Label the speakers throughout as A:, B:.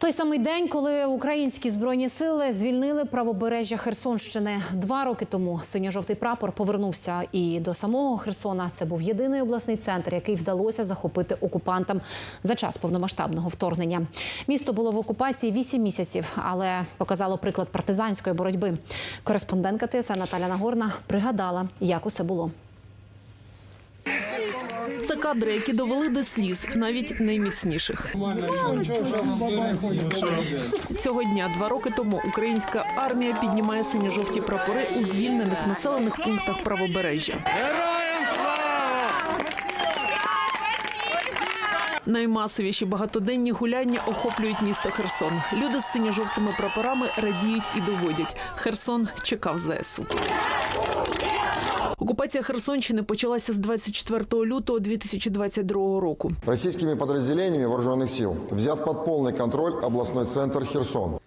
A: Той самий день, коли українські збройні сили звільнили правобережжя Херсонщини. Два роки тому синьо-жовтий прапор повернувся і до самого Херсона. Це був єдиний обласний центр, який вдалося захопити окупантам за час повномасштабного вторгнення. Місто було в окупації вісім місяців, але показало приклад партизанської боротьби. Кореспондентка ТСН Наталя Нагорна пригадала, як усе було.
B: Це кадри, які довели до сліз навіть найміцніших. Цього дня, два роки тому, українська армія піднімає синьо-жовті прапори у звільнених населених пунктах правобережжя. Наймасовіші багатоденні гуляння охоплюють місто Херсон. Люди з синьо-жовтими прапорами радіють і доводять. Херсон чекав ЗСУ. Окупація Херсонщини почалася з 24 лютого 2022 року.
C: Російськими підрозділеннями вооруженных сил взят под повний контроль обласний центр Херсон.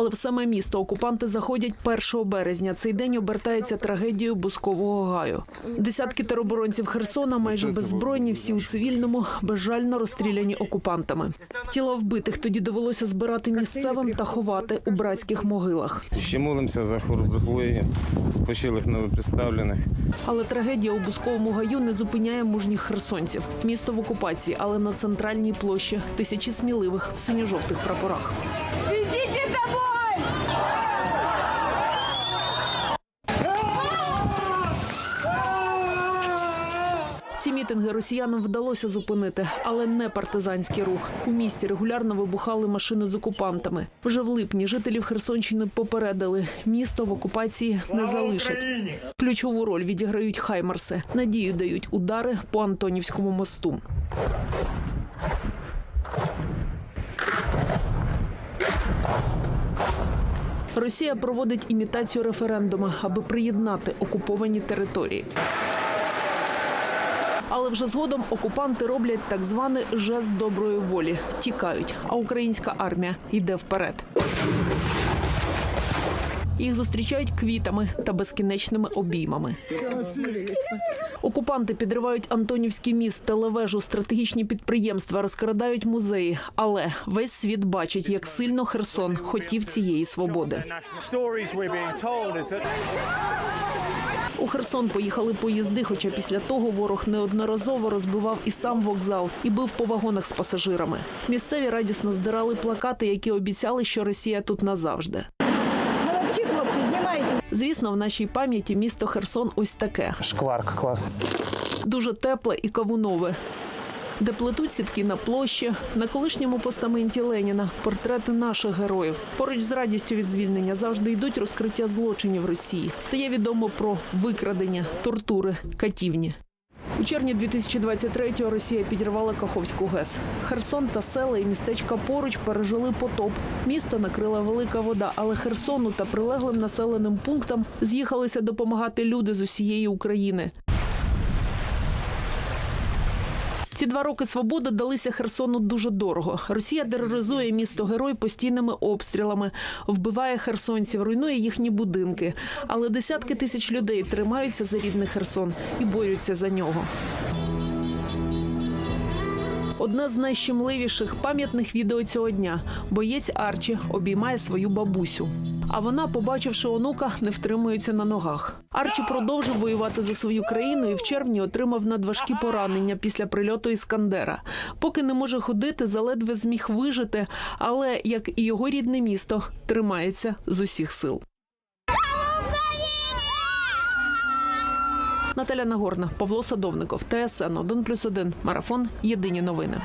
B: Але в саме місто окупанти заходять 1 березня. Цей день обертається трагедією Бускового гаю. Десятки тероборонців Херсона, майже беззбройні, всі у цивільному, безжально розстріляні окупантами. Тіла вбитих тоді довелося збирати місцевим та ховати у братських могилах.
D: Ще молимося за хворобливих, спочилих новоприставлених.
B: Але трагедія у Бусковому гаю не зупиняє мужніх херсонців. Місто в окупації, але на центральній площі тисячі сміливих в синьо-жовтих прапорах.
E: Домой!
B: Ці мітинги росіянам вдалося зупинити, але не партизанський рух. У місті регулярно вибухали машини з окупантами. Вже в липні жителів Херсонщини попередили, місто в окупації не залишать. Ключову роль відіграють хаймарси. Надію дають удари по Антонівському мосту. Росія проводить імітацію референдуму, аби приєднати окуповані території. Але вже згодом окупанти роблять так званий жест доброї волі, тікають, а українська армія йде вперед. Їх зустрічають квітами та безкінечними обіймами. Окупанти підривають Антонівський міст, телевежу, стратегічні підприємства, розкрадають музеї. Але весь світ бачить, як сильно Херсон хотів цієї свободи. У Херсон поїхали поїзди, хоча після того ворог неодноразово розбивав і сам вокзал і бив по вагонах з пасажирами. Місцеві радісно здирали плакати, які обіцяли, що Росія тут назавжди. Звісно, в нашій пам'яті місто Херсон ось таке
F: Шкварк класно.
B: дуже тепле і кавунове. Де плетуть сітки на площі, на колишньому постаменті Леніна портрети наших героїв. Поруч з радістю від звільнення завжди йдуть розкриття злочинів Росії. Стає відомо про викрадення, тортури, катівні. У червні 2023-го Росія підірвала Каховську ГЕС. Херсон та села і містечка поруч пережили потоп. Місто накрила велика вода, але Херсону та прилеглим населеним пунктам з'їхалися допомагати люди з усієї України. Ці два роки свободи далися Херсону дуже дорого. Росія тероризує місто герой постійними обстрілами, вбиває херсонців, руйнує їхні будинки. Але десятки тисяч людей тримаються за рідний Херсон і борються за нього. Одне з найщемливіших пам'ятних відео цього дня. Боєць Арчі обіймає свою бабусю. А вона, побачивши онука, не втримується на ногах. Арчі продовжив воювати за свою країну і в червні отримав надважкі поранення після прильоту Іскандера. Поки не може ходити, заледве зміг вижити, але як і його рідне місто, тримається з усіх сил. Наталя Нагорна, Павло Садовников, ТСН 1+,1, Марафон. Єдині новини.